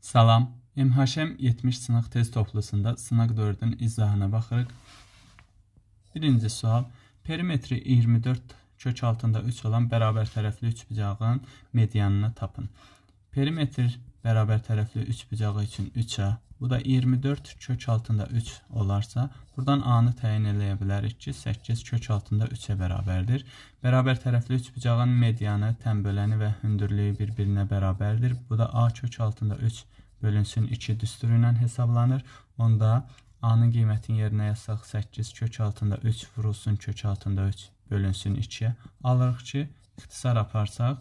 Salam. MHM 70 sınaq test toplusunda sınaq 4-ün izahına baxırıq. Birinci sual. Perimetri 24 kök altında 3 olan bərabər tərəfli üçbucağın medianını tapın. Perimetr bərabər tərəfli üçbucağı üçün 3A, bu da 24 kök altında 3 olarsa, buradan A-nı təyin eləyə bilərik ki, 8 kök altında 3-ə bərabərdir. Bərabər tərəfli üçbucağın medianı, tənböləni və hündürlüyü bir-birinə bərabərdir. Bu da A kök altında 3 bölünsün 2 düsturu ilə hesablanır. Onda A-nın qiymətini yerinə yazsaq 8 kök altında 3 vurulsun kök altında 3 bölünsün 2-yə. Alırıq ki, ixtisar aparsaq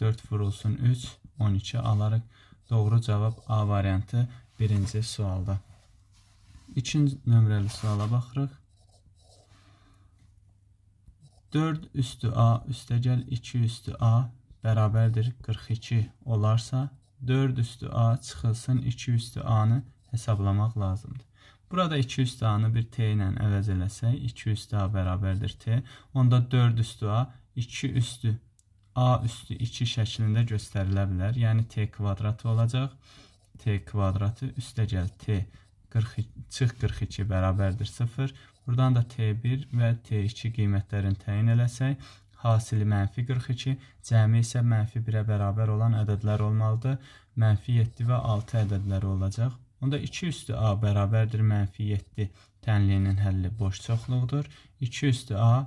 4 vurulsun 3, 12 alarıq. Doğru cavab A variantı birinci sualda. İkinci nömrəli suala baxırıq. 4 üstü A üstəgəl 2 üstü A bərabərdir 42 olarsa 4 üstü A çıxılsın 2 üstü A-nı hesablamaq lazımdır. Burada 2 üstü A-nı bir T ilə əvəz eləsək 2 üstü A bərabərdir T. Onda 4 üstü A 2 üstü A üstü 2 şəklində göstərilə bilər. Yəni T kvadratı olacaq. T kvadratı üstəgəl T 42, çıx 42 bərabərdir 0. Buradan da T1 və T2 qiymətlərini təyin eləsək, hasili mənfi 42, cəmi isə mənfi 1-ə bərabər olan ədədlər olmalıdır. Mənfi 7 və 6 ədədləri olacaq. Onda 2 üstü A bərabərdir mənfi 7 tənliyinin həlli boş çoxluqdur. 2 üstü A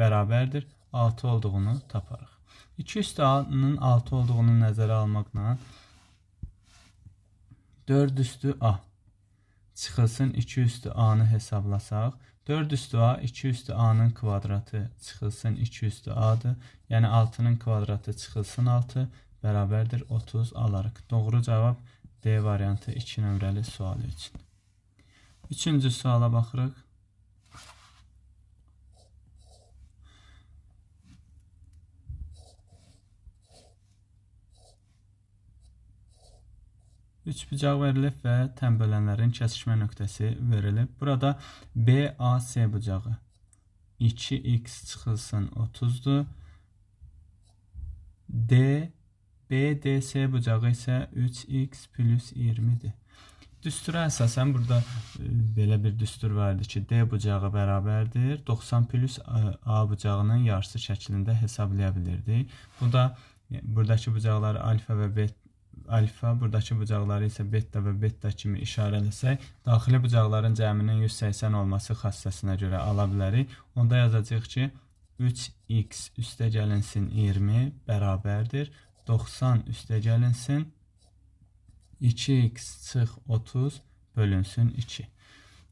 bərabərdir 6 olduğunu taparıq. 2 üstü A-nın 6 olduğunu nəzərə almaqla 4 üstü A çıxılsın 2 üstü A-nı hesablasaq 4 üstü A 2 üstü A-nın kvadratı çıxılsın 2 üstü A-dır. Yəni 6-nın kvadratı çıxılsın 6 bərabərdir 30 alarıq. Doğru cavab D variantı 2 nömrəli sual üçün. Üçüncü suala baxırıq. Üç bucaq verilib və tənbölənlərin kəsişmə nöqtəsi verilib. Burada BAC bucağı 2x çıxılsın 30-dur. D BDS bucağı isə 3x plus 20-dir. Düstura əsasən burada e, belə bir düstur var idi ki, D bucağı bərabərdir 90 plus A bucağının yarısı şəklində hesablaya bilirdik. Bu da e, buradakı bucaqları alfa və beta alfa, buradakı bucaqları isə beta və beta kimi işarələsək, daxili bucaqların cəminin 180 olması xassəsinə görə ala bilərik. Onda yazacağıq ki, 3x üstə gəlinsin 20 bərabərdir. 90 üstə gəlinsin 2x çıx 30 bölünsün 2.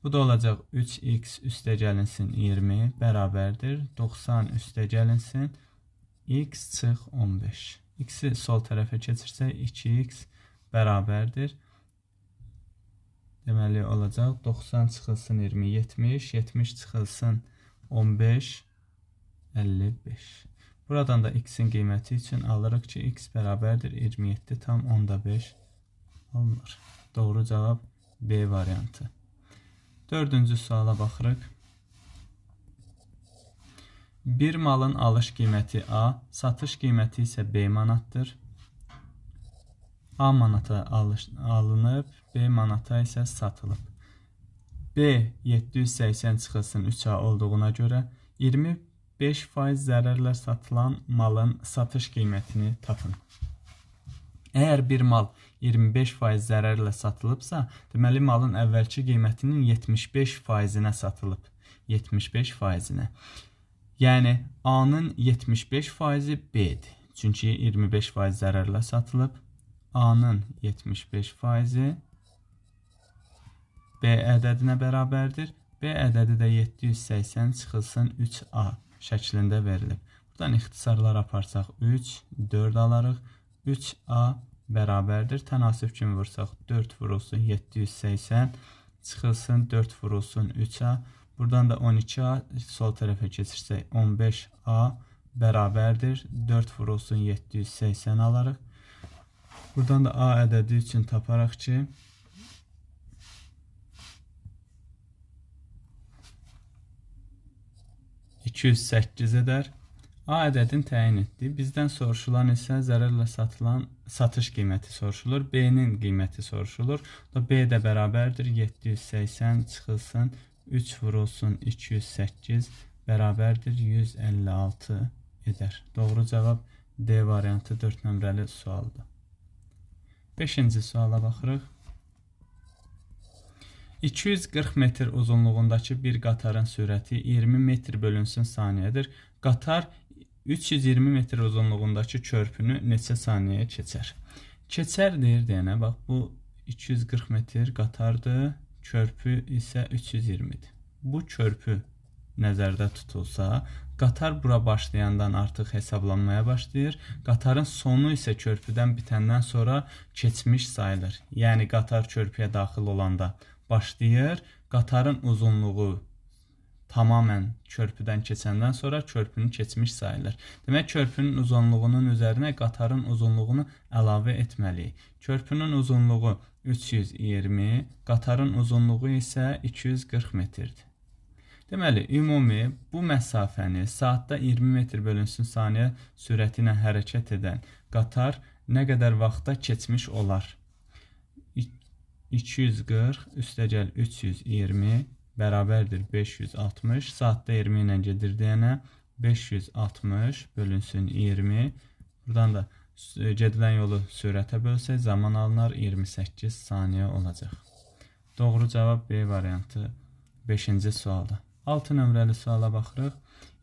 Bu da olacaq 3x üstə gəlinsin 20 bərabərdir. 90 üstə gəlinsin x çıx 15. X-i sol tərəfə keçirsək 2x bərabərdir. Deməli olacaq 90 çıxılsın 20 70, 70 çıxılsın 15 55. Buradan da x-in qiyməti üçün alırıq ki, x bərabərdir 27 tam 15 alınır. Doğru cavab B variantı. Dördüncü suala baxırıq. Bir malın alış qiyməti A, satış qiyməti isə B manatdır. A manata alış, alınıb, B manata isə satılıb. B 780 çıxılsın 3A olduğuna görə 25% zərərlə satılan malın satış qiymətini tapın. Əgər bir mal 25% zərərlə satılıbsa, deməli malın əvvəlki qiymətinin 75%-nə satılıb. 75%-nə. Yəni A-nın 75% B-dir. Çünki 25% zərərlə satılıb. A-nın 75% B ədədinə bərabərdir. B ədədi də 780 çıxılsın 3A şəklində verilib. Buradan ixtisarlar aparsaq 3, 4 alarıq. 3A bərabərdir. Tənasib kimi vursaq 4 vurulsun 780 çıxılsın 4 vurulsun 3A. Buradan da 12A sol tərəfə keçirsək 15A bərabərdir. 4 vurulsun 780 alarıq. Buradan da A ədədi üçün taparaq ki, edər. A ədədini təyin etdi. Bizdən soruşulan isə zərərlə satılan satış qiyməti soruşulur. B-nin qiyməti soruşulur. Da B də bərabərdir 780 çıxılsın 3 vurulsun 208 bərabərdir 156 edər. Doğru cavab D variantı 4 nömrəli sualdır. 5-ci suala baxırıq. 240 metr uzunluğundakı bir qatarın sürəti 20 metr bölünsün saniyədir. Qatar 320 metr uzunluğundakı körpünü neçə saniyəyə keçər? Keçər deyir deyənə, bax bu 240 metr qatardır, körpü isə 320-dir. Bu körpü nəzərdə tutulsa, qatar bura başlayandan artıq hesablanmaya başlayır. Qatarın sonu isə körpüdən bitəndən sonra keçmiş sayılır. Yəni qatar körpüyə daxil olanda başlayır. Qatarın uzunluğu tamamən körpüdən keçəndən sonra körpünü keçmiş sayılır. Demək, körpünün uzunluğunun üzərinə qatarın uzunluğunu əlavə etməliyik. Körpünün uzunluğu 320, qatarın uzunluğu isə 240 metrdir. Deməli, ümumi bu məsafəni saatda 20 metr bölünsün saniyə sürəti ilə hərəkət edən qatar nə qədər vaxtda keçmiş olar? 240 üstəgəl 320 bərabərdir 560. Saatda 20 ilə gedir deyənə 560 bölünsün 20. Buradan da gedilən yolu sürətə bölsək zaman alınar 28 saniyə olacaq. Doğru cavab B variantı 5-ci sualda. 6 nömrəli suala baxırıq.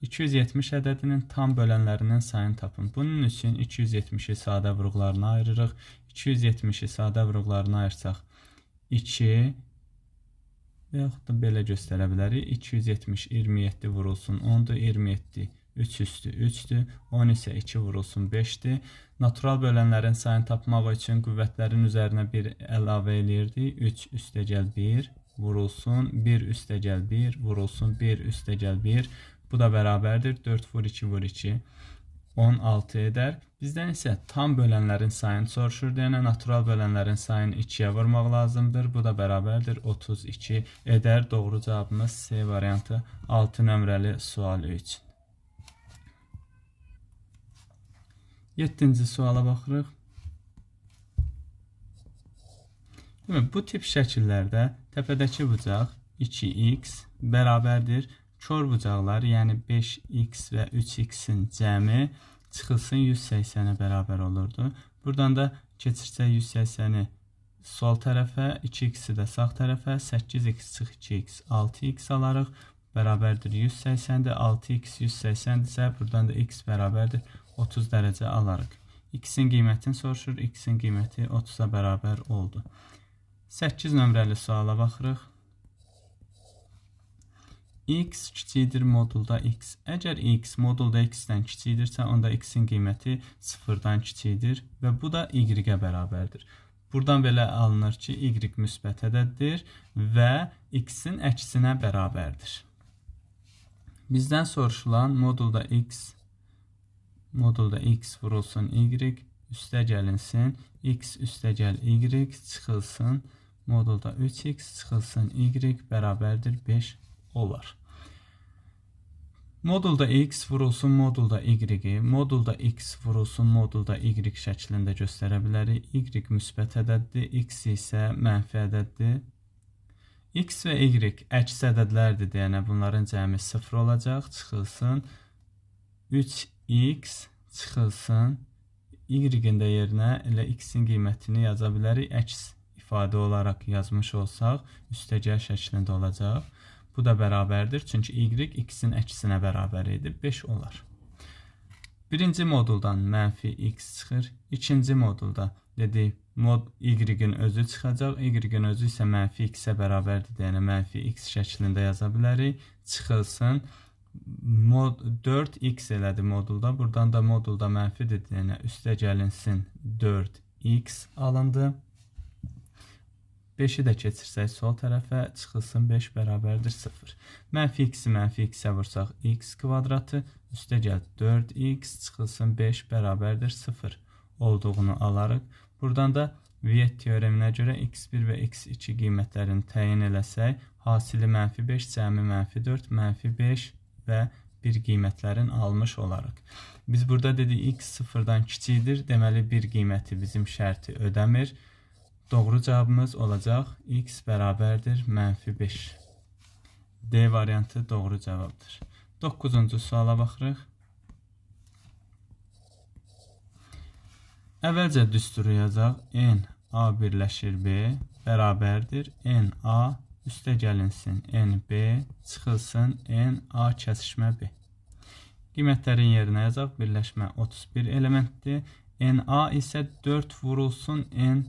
270 ədədinin tam bölənlərinin sayını tapın. Bunun üçün 270-i sadə vurğularına ayırırıq. 270-i sadə vurğularına ayırsaq 2 və yaxud da belə göstərə bilərik. 270 27 vurulsun 10-dur, 27 3 üstü 3-dür, 10 isə 2 vurulsun 5-dir. Natural bölənlərin sayını tapmaq üçün qüvvətlərin üzərinə 1 əlavə eləyirdik. 3 üstəgəl 1 vurulsun 1 üstəgəl 1 vurulsun 1 üstəgəl 1. Bu da bərabərdir 4 vur 2 vur 2. 16 edər. Bizdən isə tam bölənlərin sayını soruşur. Yəni natural bölənlərin sayını 2-yə vurmaq lazımdır. Bu da bərabərdir 32 edər. Doğru cavabımız C variantı 6 nömrəli sual üçün. 7-ci suala baxırıq. Demək, bu tip şəkillərdə təpədəki bucaq 2x bərabərdir kör bucaqlar, yəni 5x və 3x-in cəmi çıxılsın 180-ə bərabər olurdu. Buradan da keçirsək 180-i sol tərəfə, 2x-i də sağ tərəfə, 8x çıx 2x, 6x alarıq. Bərabərdir 180-dir. 6x 180-dirsə, buradan da x bərabərdir 30 dərəcə alarıq. X-in qiymətini soruşur. X-in qiyməti 30-a bərabər oldu. 8 nömrəli suala baxırıq x kiçikdir modulda x. Əgər x modulda x-dən kiçikdirsə, onda x-in qiyməti 0-dan kiçikdir və bu da y-ə bərabərdir. Buradan belə alınır ki, y müsbət ədəddir və x-in əksinə bərabərdir. Bizdən soruşulan modulda x modulda x vurulsun y üstə gəlinsin x üstə gəl y çıxılsın modulda 3x çıxılsın y bərabərdir 5 olar. Modulda x vurulsun modulda y, modulda x vurulsun modulda y şəklində göstərə bilərik. y müsbət ədəddir, x isə mənfi ədəddir. x və y əks ədədlərdir deyənə bunların cəmi 0 olacaq. Çıxılsın 3x çıxılsın y-in də yerinə elə x-in qiymətini yaza bilərik. Əks ifadə olaraq yazmış olsaq, üstəgəl şəklində olacaq. Bu da bərabərdir. Çünki y x-in əksinə bərabər idi. 5 olar. Birinci moduldan mənfi x çıxır. İkinci modulda dedik, mod y-in özü çıxacaq. Y-in özü isə mənfi x-ə bərabərdir. Yəni, mənfi x şəklində yaza bilərik. Çıxılsın. Mod 4x elədi modulda. Buradan da modulda mənfidir. Yəni, üstə gəlinsin 4x alındı. 5-i də keçirsək sol tərəfə çıxılsın 5 bərabərdir 0. Mənfi x-i mənfi x-ə vursaq x kvadratı üstə gəl 4x çıxılsın 5 bərabərdir 0 olduğunu alarıq. Buradan da Viet teoreminə görə x1 və x2 qiymətlərini təyin eləsək, hasili mənfi 5, cəmi mənfi 4, mənfi 5 və bir qiymətlərin almış olarıq. Biz burada dedik x sıfırdan kiçikdir. Deməli bir qiyməti bizim şərti ödəmir. Doğru cavabımız olacaq x bərabərdir mənfi 5. D variantı doğru cavabdır. 9-cu suala baxırıq. Əvvəlcə düsturu yazaq. n a birləşir b bərabərdir. n a üstə gəlinsin n b çıxılsın n a kəsişmə b. Qiymətlərin yerinə yazaq. Birləşmə 31 elementdir. n a isə 4 vurulsun n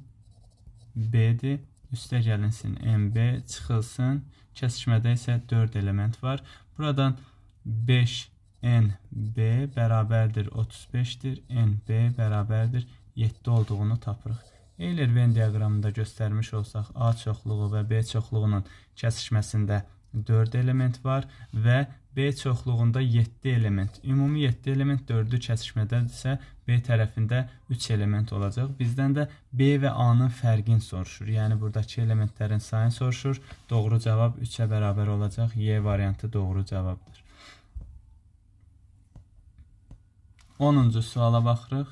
b-dir. Üstə gəlinsin n b çıxılsın. Kəsişmədə isə 4 element var. Buradan 5 n b bərabərdir 35-dir. n b bərabərdir 7 olduğunu tapırıq. Euler-Venn diaqramında göstərmiş olsaq, A çoxluğu və B çoxluğunun kəsişməsində 4 element var və B çoxluğunda 7 element. Ümumi 7 element 4-ü kəsişmədədirsə, B tərəfində 3 element olacaq. Bizdən də B və A-nın fərqini soruşur. Yəni buradakı elementlərin sayını soruşur. Doğru cavab 3-ə bərabər olacaq. Y variantı doğru cavabdır. 10-cu suala baxırıq.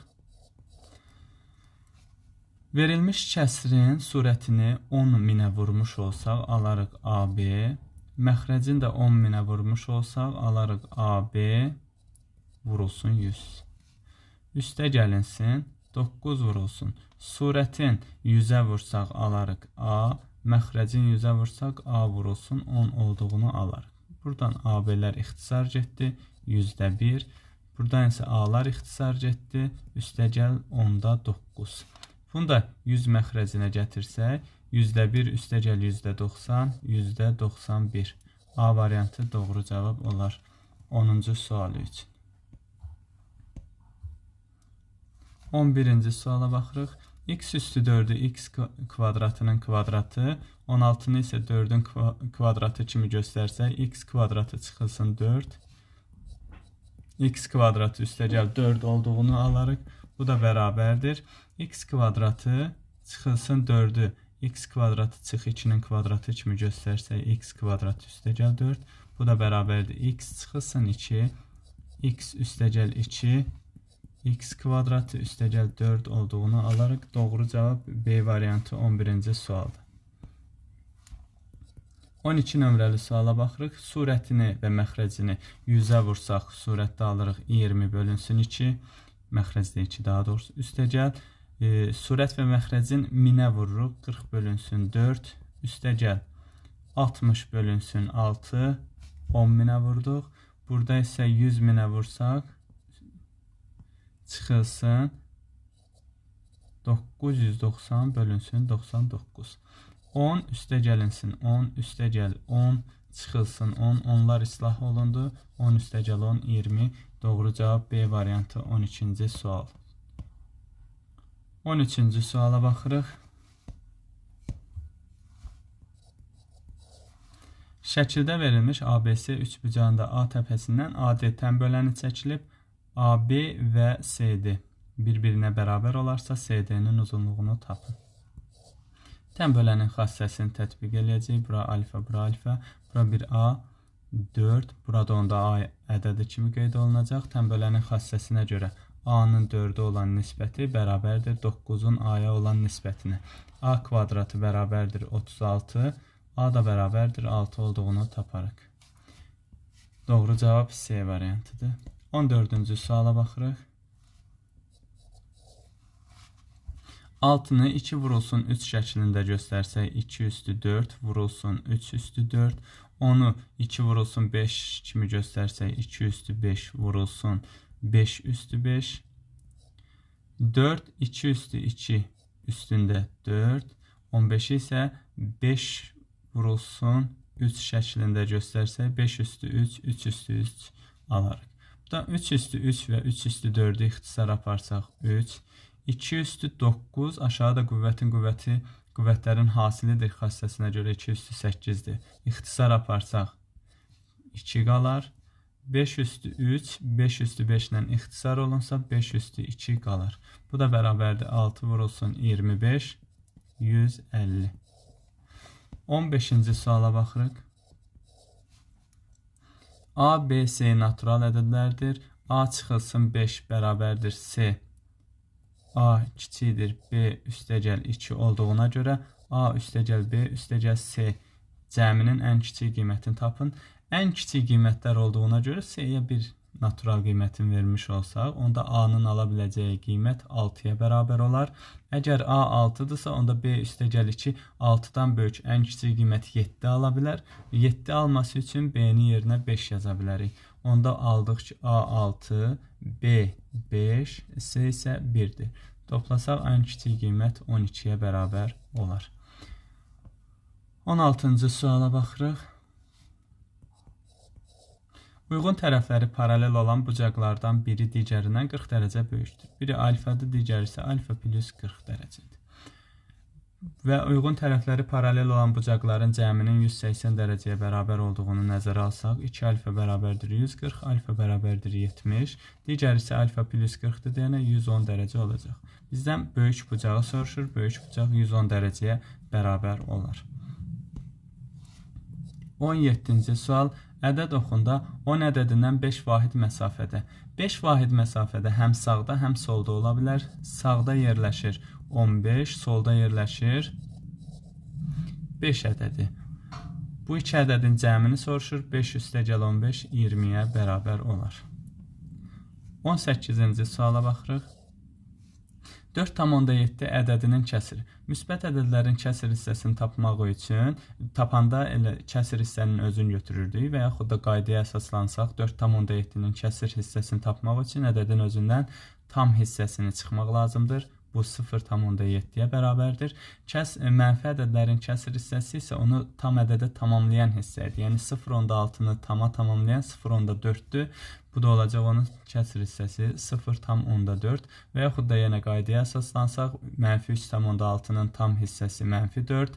Verilmiş kəsrin surətini 10 minə vurmuş olsaq, alarıq AB. Məxrəcin də 10 minə vurmuş olsaq, alarıq AB vurulsun 100. Üstə gəlinsin, 9 vurulsun. Surətin 100-ə vursaq, alarıq A. Məxrəcin 100-ə vursaq, A vurulsun 10 olduğunu alarıq. Buradan AB-lər ixtisar getdi, 100-də 1. Buradan isə A-lar ixtisar getdi, üstə gəl 10-da 9. Bunu da 100 məxrəcinə gətirsək, yüzdə 1 üstəgəl yüzdə 90, yüzdə 91. A variantı doğru cavab olar 10-cu sualı üçün. 11-ci suala baxırıq. x üstü 4-ü x kvadratının kvadratı, 16-nı isə 4-ün kvadratı kimi göstərsək, x kvadratı çıxılsın 4. x kvadratı üstəgəl 4 olduğunu alarıq. Bu da bərabərdir x kvadratı çıxılsın 4-ü x kvadratı çıx 2-nin kvadratı kimi göstərsək x kvadratı üstəgəl 4 bu da bərabərdir x çıxılsın 2 x üstəgəl 2 x kvadratı üstəgəl 4 olduğunu alarıq doğru cavab B variantı 11-ci sualdır. 12 nömrəli suala baxırıq. Surətini və məxrəcini 100-ə vursaq, surətdə alırıq 20 bölünsün 2. Məxrəcdə 2 daha doğrusu üstəgəl e, surət və məxrəcin minə vururuq. 40 bölünsün 4 üstə gəl. 60 bölünsün 6 10 minə vurduq. Burada isə 100 minə vursaq çıxılsın 990 bölünsün 99. 10 üstə gəlinsin 10 üstə gəl 10 çıxılsın 10 onlar islah olundu 10 üstə gəl 10 20 doğru cavab B variantı 12-ci sual 13-cü suala baxırıq. Şəkildə verilmiş ABC üçbucağında A təpəsindən AD-tən böləni çəkilib. AB və CD bir-birinə bərabər olarsa CD-nin uzunluğunu tapın. Tən bölənin xassəsini tətbiq eləyəcəyik. Bura alfa, bura alfa, bura bir A, 4, burada onda A ədədi kimi qeyd olunacaq. Tən bölənin xassəsinə görə A-nın 4-ə olan nisbəti bərabərdir 9-un A-ya olan nisbətinə. A kvadratı bərabərdir 36, A da bərabərdir 6 olduğunu taparıq. Doğru cavab C variantıdır. 14-cü suala baxırıq. 6-nı 2 vurulsun 3 şəklində göstərsək 2 üstü 4 vurulsun 3 üstü 4. Onu 2 vurulsun 5 kimi göstərsək 2 üstü 5 vurulsun 5 üstü 5. 4 2 üstü 2 üstündə 4. 15 isə 5 vurulsun 3 şəklində göstərsək 5 üstü 3, 3 üstü 3 alarıq. Burada 3 üstü 3 və 3 üstü 4-ü ixtisar aparsaq 3. 2 üstü 9 aşağıda qüvvətin qüvvəti qüvvətlərin hasilidir xassəsinə görə 2 üstü 8-dir. İxtisar aparsaq 2 qalar. 5 üstü 3, 5 üstü 5 ilə ixtisar olunsa 5 üstü 2 qalır. Bu da bərabərdir 6 vurulsun 25, 150. 15-ci suala baxırıq. A, B, C natural ədədlərdir. A çıxılsın 5 bərabərdir C. A kiçikdir B üstəgəl 2 olduğuna görə A üstəgəl B üstəgəl C cəminin ən kiçik qiymətini tapın. Ən kiçik qiymətlər olduğuna görə C-yə bir natural qiymətini vermiş olsaq, onda A-nın ala biləcəyi qiymət 6-ya bərabər olar. Əgər A 6-dırsa, onda B üstəgəl 2 6-dan böyük ən kiçik qiymət 7 ala bilər. 7 alması üçün B-nin yerinə 5 yaza bilərik. Onda aldıq ki, A 6, B 5, C isə 1-dir. Toplasaq ən kiçik qiymət 12-yə bərabər olar. 16-cı suala baxırıq. Uyğun tərəfləri paralel olan bucaqlardan biri digərindən 40 dərəcə böyükdür. Biri alfadır, digəri isə alfa plus 40 dərəcədir. Və uyğun tərəfləri paralel olan bucaqların cəminin 180 dərəcəyə bərabər olduğunu nəzərə alsaq, 2 alfa bərabərdir 140, alfa bərabərdir 70, digəri isə alfa plus 40-dır, deyənə 110 dərəcə olacaq. Bizdən böyük bucağı soruşur, böyük bucaq 110 dərəcəyə bərabər olar. 17-ci sual Ədəd oxunda 10 ədədindən 5 vahid məsafədə. 5 vahid məsafədə həm sağda, həm solda ola bilər. Sağda yerləşir 15, solda yerləşir 5 ədədi. Bu iki ədədin cəmini soruşur. 5 üstəgəl 15 20-yə bərabər olar. 18-ci suala baxırıq. 4,7 ədədinin kəsiri. Müsbət ədədlərin kəsir hissəsini tapmaq üçün tapanda elə kəsir hissənin özünü götürürdük və yaxud da qaydaya əsaslansaq 4,7-nin kəsir hissəsini tapmaq üçün ədədin özündən tam hissəsini çıxmaq lazımdır. Bu 0,7-yə bərabərdir. Kəs mənfi ədədlərin kəsir hissəsi isə onu tam ədədə tamamlayan hissədir. Yəni 0,6-nı tama tamamlayan 0,4-dür Bu da olacaq onun kəsr hissəsi 0,4 və yaxud da yenə qaydaya əsaslansaq, mənfi 3,6-nın tam hissəsi mənfi 4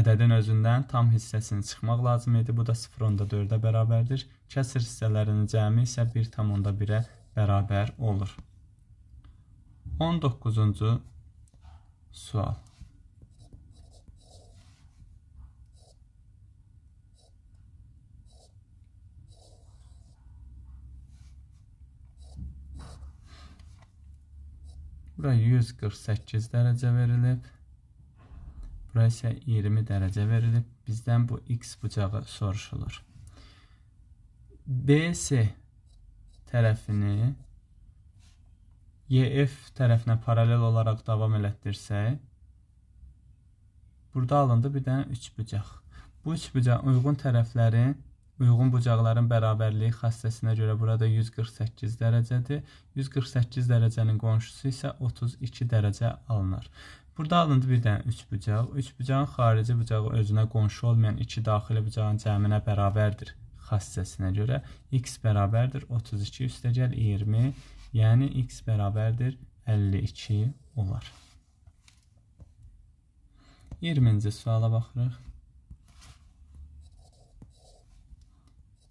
ədədin özündən tam hissəsini çıxmaq lazım idi. Bu da 0,4-ə bərabərdir. Kəsr hissələrinin cəmi isə 1,1-ə bərabər olur. 19-cu sual. Bura 148 dərəcə verilib. Bura isə 20 dərəcə verilib. Bizdən bu x bucağı soruşulur. BC tərəfini YF tərəfinə paralel olaraq davam elətdirsək, burada alındı bir dənə üç bucaq. Bu üç bucaq uyğun tərəflərin Uyğun bucaqların bərabərliyi xassəsinə görə burada 148 dərəcədir. 148 dərəcənin qonşusu isə 32 dərəcə alınır. Burada alındı bir dənə 3 bucaq. 3 bucağın xarici bucağı özünə qonşu olmayan 2 daxili bucağın cəminə bərabərdir xassəsinə görə. x bərabərdir 32 üstəgəl 20, yəni x bərabərdir 52 olar. 20-ci suala baxırıq.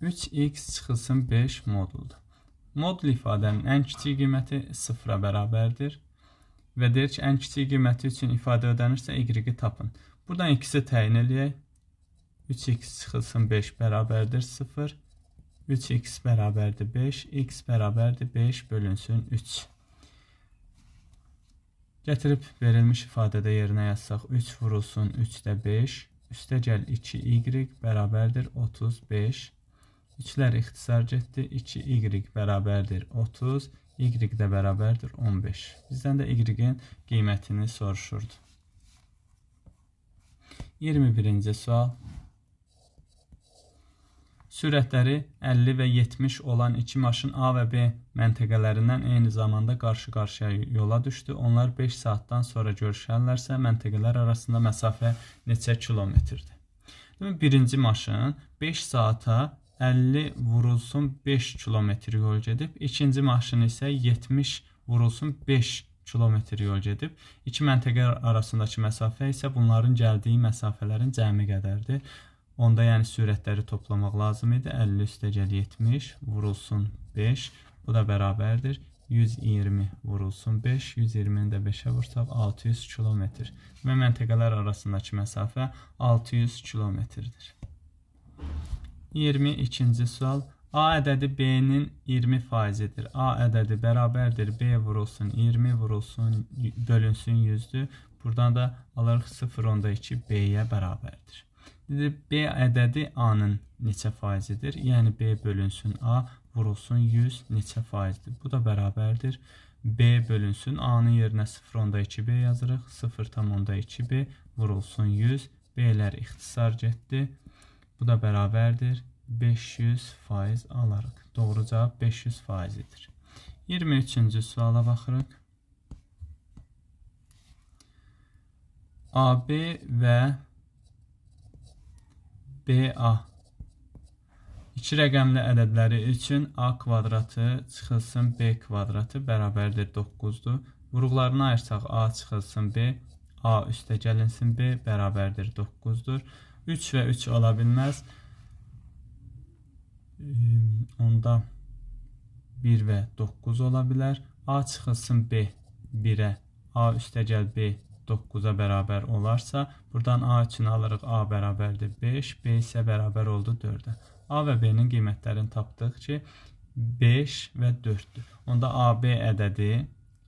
3x çıxılsın 5 moduldur. Modul ifadənin ən kiçik qiyməti 0-a bərabərdir və deyir ki, ən kiçik qiyməti üçün ifadə ödənirsə y-i tapın. Buradan x-i təyin eləyək. 3x çıxılsın 5 bərabərdir 0. 3x bərabərdir 5, x bərabərdir 5 bölünsün 3. Gətirib verilmiş ifadədə yerinə yazsaq 3 vurulsun 3-də 5, üstə gəl 2y bərabərdir 35 İkilər ixtisar getdi. 2y bərabərdir 30, y də bərabərdir 15. Bizdən də y-in qiymətini soruşurdu. 21-ci sual. Sürətləri 50 və 70 olan iki maşın A və B məntəqələrindən eyni zamanda qarşı-qarşıya yola düşdü. Onlar 5 saatdan sonra görüşərlərsə, məntəqələr arasında məsafə neçə kilometrdir? Birinci maşın 5 saata 50 vurulsun 5 kilometr yol gedib. İkinci maşın isə 70 vurulsun 5 kilometr yol gedib. İki məntəqə arasındakı məsafə isə bunların gəldiyi məsafələrin cəmi qədərdir. Onda yəni sürətləri toplamaq lazım idi. 50 üstəgəl 70 vurulsun 5. Bu da bərabərdir. 120 vurulsun 5. 120-ni də 5-ə vursaq 600 kilometr. Və məntəqələr arasındakı məsafə 600 kilometrdir. 22-ci sual. A ədədi B-nin 20 faizidir. A ədədi bərabərdir. B vurulsun 20 vurulsun bölünsün 100-dür. Buradan da alırıq 0.2 B-yə bərabərdir. B ədədi A-nın neçə faizidir? Yəni B bölünsün A vurulsun 100 neçə faizdir? Bu da bərabərdir. B bölünsün A-nın yerinə 0.2B yazırıq. 0.2B vurulsun 100. B-lər ixtisar getdi. Bu da bərabərdir. 500 faiz alarıq. Doğru cavab 500 faizidir. 23-cü suala baxırıq. AB və BA İki rəqəmli ədədləri üçün A kvadratı çıxılsın B kvadratı bərabərdir 9-dur. Vuruqlarını ayırsaq A çıxılsın B, A üstə gəlinsin B bərabərdir 9-dur. 3 və 3 ola bilməz. Onda 1 və 9 ola bilər. A çıxılsın B 1-ə, A üstə gəl B 9-a bərabər olarsa, buradan A üçün alırıq A bərabərdir 5, B isə bərabər oldu 4-ə. A və B-nin qiymətlərini tapdıq ki, 5 və 4-dür. Onda AB ədədi,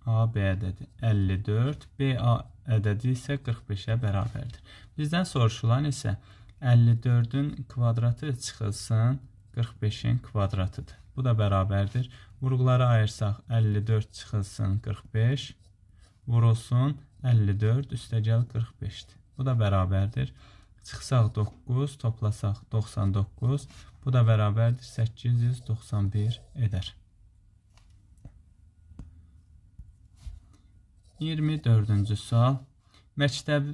AB ədədi 54, BA ədədi isə 45-ə bərabərdir. Bizdən soruşulan isə 54-ün kvadratı çıxılsın 45-in kvadratıdır. Bu da bərabərdir. Vuruqları ayırsaq 54 çıxılsın 45 vurulsun 54 üstəgəl 45-dir. Bu da bərabərdir. Çıxsaq 9, toplasaq 99. Bu da bərabərdir 891 edər. 24-cü sual. Məktəb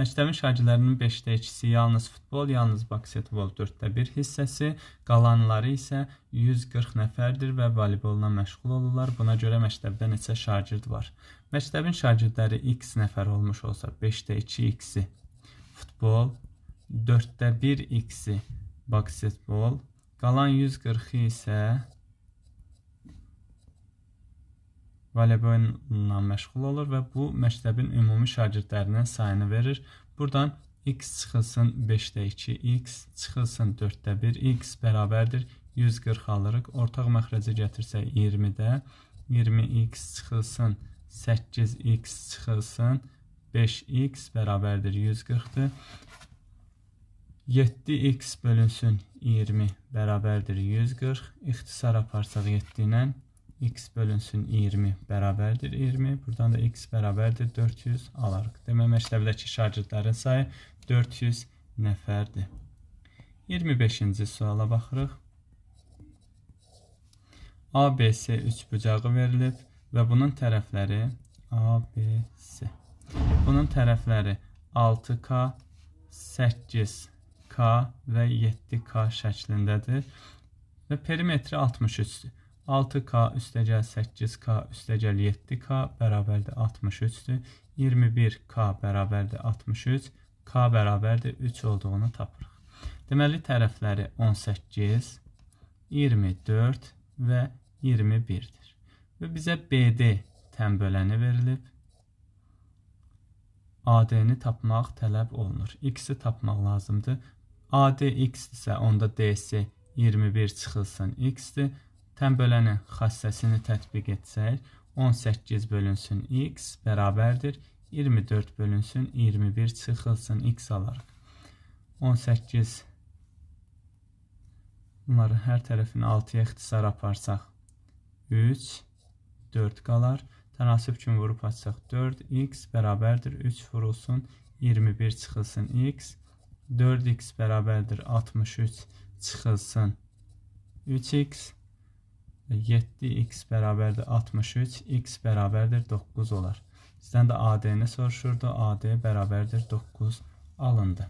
Məktəbin şagirdlərinin 5də 2-si yalnız futbol, yalnız basketbol 4də 1 hissəsi, qalanları isə 140 nəfərdir və voleybolla məşğul olurlar. Buna görə məktəbdə neçə şagird var? Məktəbin şagirdləri x nəfər olmuş olsa, 5də 2x-i futbol, 4də 1x-i basketbol, qalan 140-ı isə voleybolla məşğul olur və bu məktəbin ümumi şagirdlərinin sayını verir. Buradan x çıxılsın 5-də 2, x çıxılsın 4-də 1, x bərabərdir 140 alırıq. Ortaq məxrəci gətirsək 20-də 20x çıxılsın 8x çıxılsın 5x bərabərdir 140-dır. 7x bölünsün 20 bərabərdir 140. İxtisar aparsaq 7 ilə x bölünsün 20 bərabərdir 20. Buradan da x bərabərdir 400 alarıq. Demək, məktəbdəki şagirdlərin sayı 400 nəfərdir. 25-ci suala baxırıq. ABC üçbucağı verilib və bunun tərəfləri ABC. Bunun tərəfləri 6K, 8K və 7K şəklindədir və perimetri 63-dür. 6K üstəgəl 8K üstəgəl 7K bərabərdir 63-dür. 21K bərabərdir 63, K bərabərdir 3 olduğunu tapırıq. Deməli, tərəfləri 18, 24 və 21-dir. Və bizə BD tənböləni verilib. AD-ni tapmaq tələb olunur. X-i tapmaq lazımdır. AD X-dirsə, onda DC 21 çıxılsın X-dir. Tənbölənin xassəsini tətbiq etsək, 18 bölünsün x bərabərdir 24 bölünsün 21 çıxılsın x alarıq. 18 bunların hər tərəfini 6-ya ixtisar aparsaq 3 4 qalar. Tənasib kimi vurub açsaq 4x bərabərdir 3 vurulsun 21 çıxılsın x 4x bərabərdir 63 çıxılsın 3x 7x bərabərdir 63, x bərabərdir 9 olar. Sizdən də AD-ni soruşurdu. AD bərabərdir 9 alındı.